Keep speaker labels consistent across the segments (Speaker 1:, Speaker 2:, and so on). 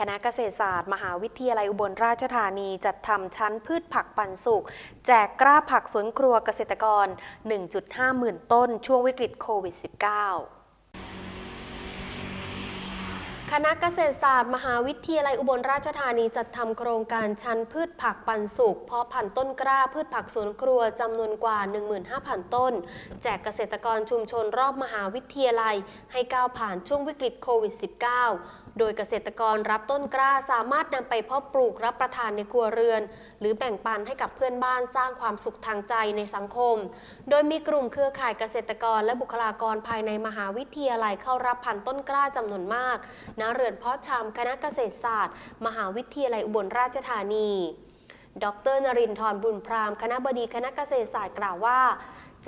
Speaker 1: คณะเกษตรศาสตร์ มหาวิทยาลัยอุบลราชธานีจัดทำชั้นพืชผักปันสุก แจกกล้าผักสวนครัวเกษตรกร 1.5 หมื่นต้นช่วงวิกฤตโควิด -19 คณะเกษตรศาสตร์ มหาวิทยาลัยอุบลราชธานีจัดทำโครงการชั้นพืชผักปันสุกเพาะพันธุ์ต้นกล้าพืชผักสวนครัวจำนวนกว่า 15,000 ต้น แจกเกษตรกรชุมชนรอบมหาวิทยาลัย ให้ก้าวผ่านช่วงวิกฤตโควิด -19 โดยเกษตรกรรับต้นกล้าสามารถนำไปเพาะปลูกรับประทานในครัวเรือน หรือแบ่งปันให้กับเพื่อนบ้านสร้างความสุขทางใจในสังคม โดยมีกลุ่มเครือข่ายเกษตรกรและบุคลากรภายในมหาวิทยาลัยเข้ารับพันธุ์ต้นกล้าจำนวนมากณเรือนเพาะชำคณะเกษตรศาสตร์ มหาวิทยาลัยอุบลราชธานี ดรนรินทร์บุญพรามคณะบดีคณะเกษตรศาสตร์กล่าวว่า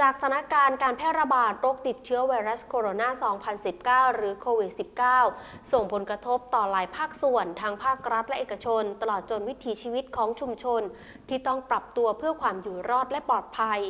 Speaker 1: จากสถานการณ์การแพร่ระบาดโรคติดเชื้อไวรัสโคโรนา 2019 หรือโควิด -19 ส่งผลกระทบต่อหลายภาคส่วนทางภาครัฐและเอกชน ตลอดจนวิถีชีวิตของชุมชน ที่ต้องปรับตัวเพื่อความอยู่รอดและปลอดภัย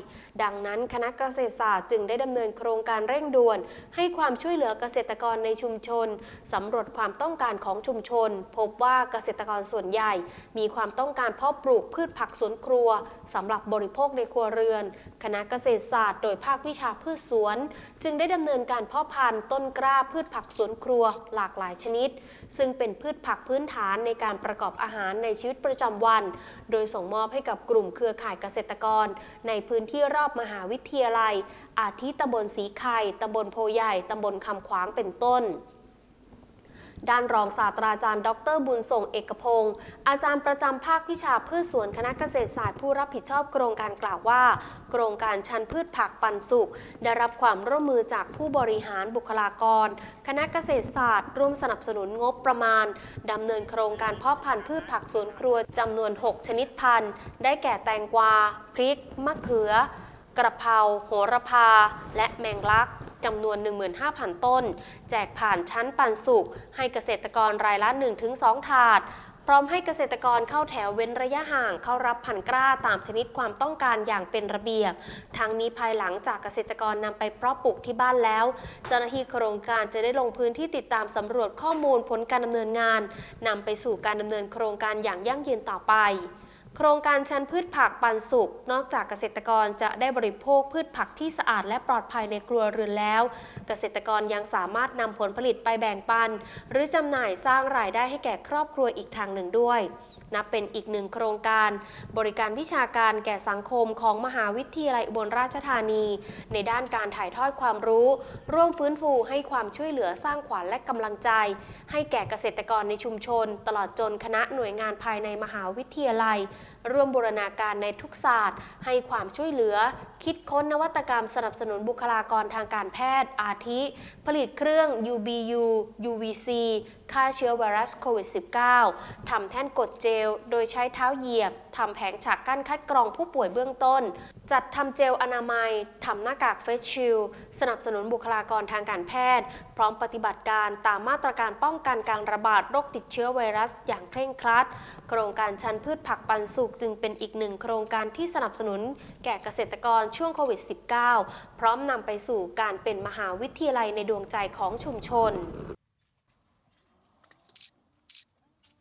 Speaker 1: ดังนั้นคณะเกษตรศาสตร์จึงได้ดำเนินโครงการเร่งด่วน ให้ความช่วยเหลือเกษตรกรในชุมชนสำรวจความต้องการของชุมชน พบว่าเกษตรกรส่วนใหญ่ มีความต้องการเพาะปลูกพืชผักสวนครัวสำหรับบริโภคในครัวเรือน คณะเกษตรศาสตร์โดยภาควิชาพืชสวน จึงได้ดำเนินการเพาะพันธุ์ต้นกล้าพืชผักสวนครัวหลากหลายชนิด ซึ่งเป็นพืชผักพื้นฐานในการประกอบอาหารในชีวิตประจำวัน โดยส่งมอบให้กับกลุ่มเครือข่ายเกษตรกร ในพื้นที่รอบมหาวิทยาลัย อาทิตำบลสีไข่ตำบลโพใหญ่ตำบลคำขวางเป็นต้น ด้านรองศาสตราจารย์ ดรบุญส่งเอกพงศ์อาจารย์ประจำภาควิชาพืชสวนคณะเกษตรศาสตร์ผู้รับผิดชอบโครงการกล่าวว่า โครงการชันพืชผักปันสุกได้รับความร่วมมือจากผู้บริหารบุคลากร คณะเกษตรศาสตร์ ร่วมสนับสนุนงบประมาณดำเนินโครงการเพาะพันธุ์พืชผักสวนครัวจำนวน 6 ชนิดพันธุ์ ได้แก่แตงกวา พริก มะเขือ กระเพราโหระพา และแมงลัก จำนวน 15,000 ต้น แจกผ่านชั้นปันสุก ให้เกษตรกรรายละ 1-2 ถาด พร้อมให้เกษตรกรเข้าแถวเว้นระยะห่างเข้ารับพันกล้าตามชนิดความต้องการอย่างเป็นระเบียบ ทั้งนี้ภายหลังจากเกษตรกรนำไปเพาะปลูกที่บ้านแล้ว เจ้าหน้าที่โครงการจะได้ลงพื้นที่ติดตามสำรวจข้อมูลผลการดำเนินงานนำไปสู่การดำเนินโครงการอย่างยั่งยืนต่อไป โครงการชั้นพืชผักปันสุก นอกจากเกษตรกรจะได้บริโภคพืชผักที่สะอาดและปลอดภัยในครัวเรือนแล้ว เกษตรกรยังสามารถนำผลผลิตไปแบ่งปัน หรือจำหน่ายสร้างรายได้ให้แก่ครอบครัวอีกทางหนึ่งด้วย นับเป็นอีกหนึ่งโครงการ บริการวิชาการแก่สังคมของมหาวิทยาลัยอุบลราชธานี ในด้านการถ่ายทอดความรู้ ร่วมฟื้นฟูให้ความช่วยเหลือสร้างขวัญและกำลังใจ ให้แก่เกษตรกรในชุมชน ตลอดจนคณะหน่วยงานภายในมหาวิทยาลัย ร่วมบูรณาการในทุกศาสตร์ ให้ความช่วยเหลือ คิดค้นนวัตกรรมสนับสนุนบุคลากรทางการแพทย์ อาทิ ผลิตเครื่อง UBU UVC ฆ่าเชื้อไวรัสโควิด -19 ทำแท่นกดเจล โดยใช้เท้าเหยียบ ทำแผงฉากกั้นคัดกรองผู้ป่วยเบื้องต้น จัดทำเจลอนามัย ทำหน้ากากเฟสชิล สนับสนุนบุคลากรทางการแพทย์ พร้อมปฏิบัติการตามมาตรการป้องกันการระบาดโรคติดเชื้อไวรัสอย่างเคร่งครัด โครงการชันพืชผักปันสุกจึงเป็นอีกหนึ่งโครงการที่สนับสนุนแก่เกษตรกรช่วงโควิด -19 พร้อมนำไปสู่การเป็นมหาวิทยาลัยในดวงใจของชุมชน